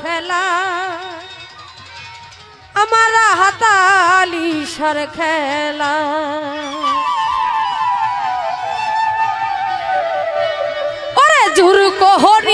খেলা। আমার হাতালি সর খেলা। ওরে জুর কোহর